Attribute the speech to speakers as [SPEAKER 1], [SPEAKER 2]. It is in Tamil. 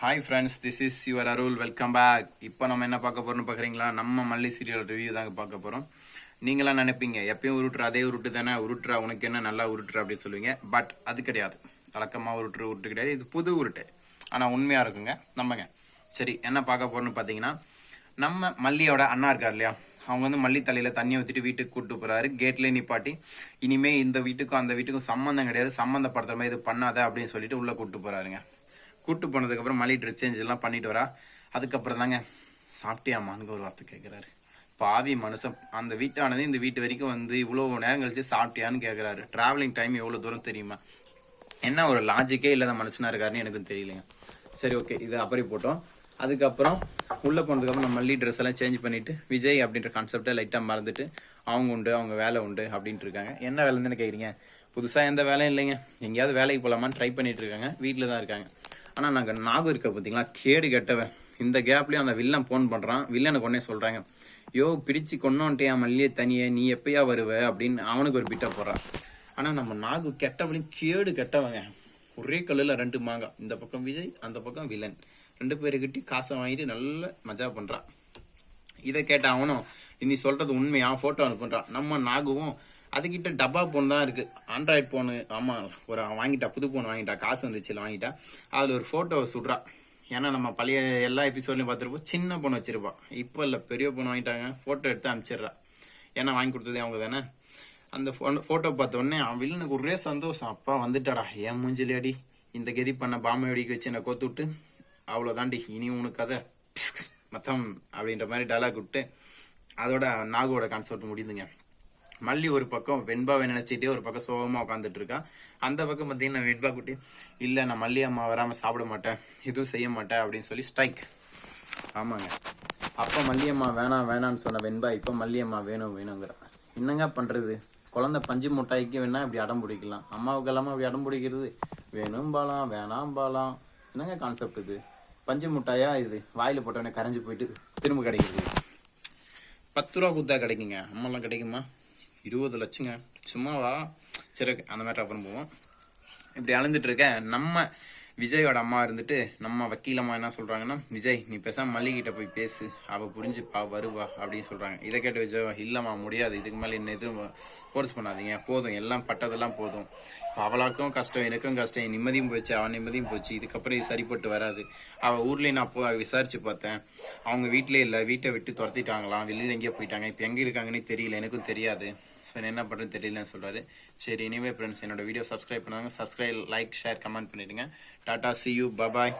[SPEAKER 1] Hi friends this is your Arul welcome back இப்போ நம்ம என்ன பார்க்க போறோம்னு பார்க்குறீங்களா நம்ம மல்லி சீரியல் ரிவ்யூ தாங்க பார்க்க போகிறோம் நீங்களாம் நினைப்பீங்க எப்பயும் உருட்டுற அதே உருட்டு தானே? உருட்டுறா உனக்கு என்ன நல்லா உருட்டுற அப்படின்னு சொல்லுவீங்க. பட் அது கிடையாது. வழக்கமாக உருட்டுற உருட்டு கிடையாது. இது புது உருட்டு. ஆனால் உண்மையாக இருக்குங்க. நம்பங்க சரி என்ன பார்க்க போறோம்னு பார்த்தீங்கன்னா நம்ம மல்லியோட அண்ணா இருக்கார் இல்லையா? அவங்க வந்து மல்லி தலையில தண்ணியை ஊற்றிட்டு வீட்டுக்கு கூட்டு போறாரு. கேட்லேயே நிப்பாட்டி இனிமே இந்த வீட்டுக்கும் அந்த வீட்டுக்கும் சம்மந்தம் கிடையாது. சம்மந்தப்படுத்துற மாதிரி இது பண்ணாத அப்படின்னு சொல்லிட்டு உள்ள கூட்டு போறாருங்க. கூட்டு போனதுக்கப்புறம் அப்புறம் ட்ரெஸ் சேஞ்ச் எல்லாம் பண்ணிட்டு வரா. அதுக்கப்புறம் தாங்க சாப்பிட்டியாமான்னு ஒரு வார்த்தை கேட்குறாரு பாவி மனுஷன் அந்த வீட்டானது இந்த வீட்டு வரைக்கும் வந்து இவ்வளோ நேரம் கழிச்சு சாப்பிட்டியான்னு கேட்குறாரு ட்ராவலிங் டைம் எவ்வளோ தூரம் தெரியுமா? என்ன ஒரு லாஜிக்கே இல்லாத மனுஷனா இருக்காருன்னு எனக்கு தெரியலைங்க. சரி ஓகே இது அப்படி போட்டோம். அதுக்கப்புறம் உள்ளே போனதுக்கப்புறம் நம்ம மல்லி ட்ரெஸ் எல்லாம் சேஞ்ச் பண்ணிட்டு விஜய் அப்படின்ற கான்செப்டை லைட்டாக மறந்துட்டு அவங்க உண்டு அவங்க வேலை உண்டு அப்படின்ட்டு இருக்காங்க. என்ன வேலைன்னு கேட்குறீங்க புதுசாக எந்த வேலையும் இல்லைங்க. எங்கேயாவது வேலைக்கு போகலாமான்னு ட்ரை பண்ணிட்டு இருக்காங்க. வீட்டில் தான் இருக்காங்க. ஆனால் நாங்கள் நாகூர் இருக்க பார்த்தீங்களா கேடு கெட்டவன். இந்த கேப்லேயும் அந்த வில்லன் ஃபோன் பண்ணுறான் வில்லனுக்கு உடனே சொல்கிறாங்க யோ பிரித்து கொண்டோன்ட்டே மல்லியே தனியே. நீ எப்பயா வருவ? அப்படின்னு அவனுக்கு ஒரு பிட்டை போடுறான் ஆனால் நம்ம நாகு கெட்டவளையும் கேடு கெட்டவங்க. ஒரே கல்லில் ரெண்டு மாங்காய் இந்த பக்கம் விஜய் அந்த பக்கம் வில்லன். ரெண்டு பேருக்கிட்டி காசை வாங்கிட்டு நல்ல மஜா பண்ணுறான் இதை கேட்ட அவனும் நீ சொல்கிறது உண்மையாக ஃபோட்டோ அனுப்புன்றான். நம்ம நாகுவும் அதுக்கிட்ட டப்பா போன் தான் இருக்கு. ஆண்ட்ராய்ட் போனு ஆமா ஒரு அவன் வாங்கிட்டா புது போன் வாங்கிட்டா காசு வந்துச்சு வாங்கிட்டா அதுல ஒரு போட்டோ சுடுறா. ஏன்னா நம்ம பழைய எல்லா எபிசோட்லையும் பார்த்துருப்போம் சின்ன பொண்ணு வச்சுருப்பா. இப்போ இல்லை பெரிய பொண்ணு வாங்கிட்டாங்க ஃபோட்டோ எடுத்து அனுப்பிச்சிடுறா. ஏன்னா வாங்கி கொடுத்ததே அவங்க தானே. அந்த ஃபோட்டோ பார்த்த உடனே அவன் வில்லனுக்கு ஒரே சந்தோஷம். அப்பா வந்துட்டாடா ஏன் மூஞ்சிலி அடி இந்த கெதி பண்ண பாம்பை வெடிக்க வச்சு என்னை கோத்து விட்டு அவ்வளோதாண்டி இனி உனக்கு கதை. மத்தம் அப்படின்ற மாதிரி டைலாக் விட்டு அதோட நாகோட கான்செப்ட் முடியுதுங்க மல்லி ஒரு பக்கம் வெண்பாவை நினைச்சிட்டே ஒரு பக்கம் சோகமா உட்காந்துட்டு இருக்கா. அந்த பக்கம் பார்த்தீங்கன்னா வெண்பா குட்டி இல்ல நான் மல்லி அம்மா வராம சாப்பிட மாட்டேன். எதுவும் செய்ய மாட்டேன். அப்படின்னு சொல்லி ஸ்ட்ரைக் ஆமாங்க. அப்ப மல்லியம்மா வேணாம் வேணாம்னு சொன்ன வெண்பா இப்ப மல்லியம்மா வேணும் வேணுங்கிற. என்னங்க பண்றது? குழந்தை பஞ்சு முட்டாய்க்கு வேணா இப்படி அடம் பிடிக்கலாம். அம்மாவுக்கு எல்லாமே அப்படி அடம் பிடிக்கிறது. வேணும் பாலாம் வேணாம் பாலாம். என்னங்க கான்செப்ட் இது? பஞ்சு முட்டாயா இது? வாயில போட்டவனே கரைஞ்சு போயிட்டு திரும்ப கிடைக்குது பத்து ரூபா கொடுத்தா கிடைக்குங்க. அம்மாலாம் கிடைக்குமா? இருபது லட்சங்க. சும்மாவா? சரி அந்த மாதிரி அப்புறம் போவோம் இப்படி அலைஞ்சிட்டு இருக்க. நம்ம விஜயோட அம்மா இருந்துட்டு நம்ம வக்கீலம்மா என்ன சொல்கிறாங்கன்னா விஜய் நீ பேசாம மல்லிகிட்ட போய் பேசு. அவள் புரிஞ்சுப்பா வருவா. அப்படின்னு சொல்கிறாங்க இதை கேட்ட விஜய் இல்லைம்மா முடியாது. இதுக்கு மேலே என்ன எதுவும் ஃபோர்ஸ் பண்ணாதீங்க. போதும். எல்லாம் பட்டதெல்லாம் போதும். அவளாக்கும் கஷ்டம் எனக்கும் கஷ்டம். என் நிம்மதியும் போச்சு. அவன் நிம்மதியும் போச்சு. இதுக்கப்புறம் இது சரிப்பட்டு வராது. அவள் ஊர்லேயே நான் போ விசாரித்து பார்த்தேன். அவங்க வீட்டிலே இல்லை. வீட்டை விட்டு துரத்திட்டாங்களாம். வெளியில் எங்கேயோ போயிட்டாங்க. இப்போ எங்கே இருக்காங்கன்னு தெரியல. எனக்கும் தெரியாது. ஸோ என்ன பண்ணுறது தெரியலன்னு சொல்றாரு. சரி இனிமே ஃப்ரெண்ட்ஸ் என்னோட வீடியோ சப்ஸ்கிரைப் பண்ணுவாங்க. சப்ஸ்கிரைப் லைக் ஷேர் கமெண்ட் பண்ணிடுங்க. டாடா சி யூ பபாய்